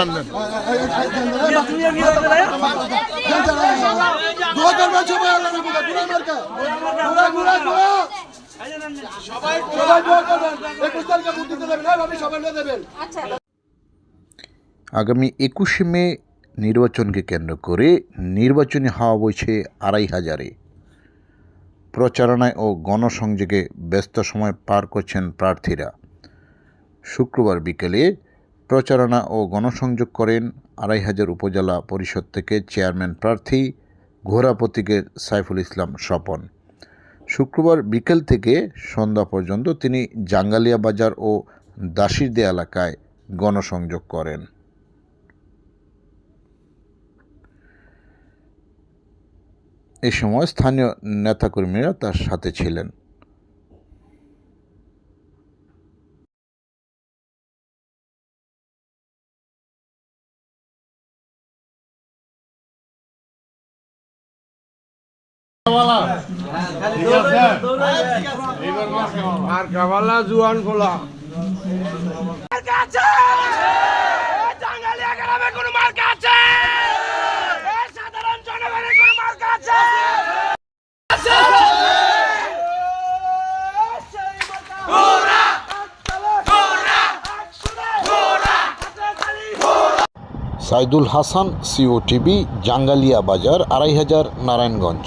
জানলেন। আগামী একুশে মে নির্বাচনকে কেন্দ্র করে নির্বাচনী হাওয়া বইছে আড়াই হাজারে। প্রচারণায় ও গণসংযোগে ব্যস্ত সময় পার করছেন প্রার্থীরা। শুক্রবার বিকেলে প্রচারণা ও গণসংযোগ করেন আড়াই হাজার উপজেলা পরিষদ থেকে চেয়ারম্যান প্রার্থী ঘোড়া প্রতীকের সাইফুল ইসলাম স্বপন। শুক্রবার বিকেল থেকে সন্ধ্যা পর্যন্ত তিনি জাঙ্গালিয়া বাজার ও দাসিরদে এলাকায় গণসংযোগ করেন। এ সময় স্থানীয় নেতাকর্মীরা তার সাথে ছিলেন। সাইদুল হাসান সিও টিভি জাঙ্গালিয়া বাজার আড়াই হাজার নারায়ণগঞ্জ।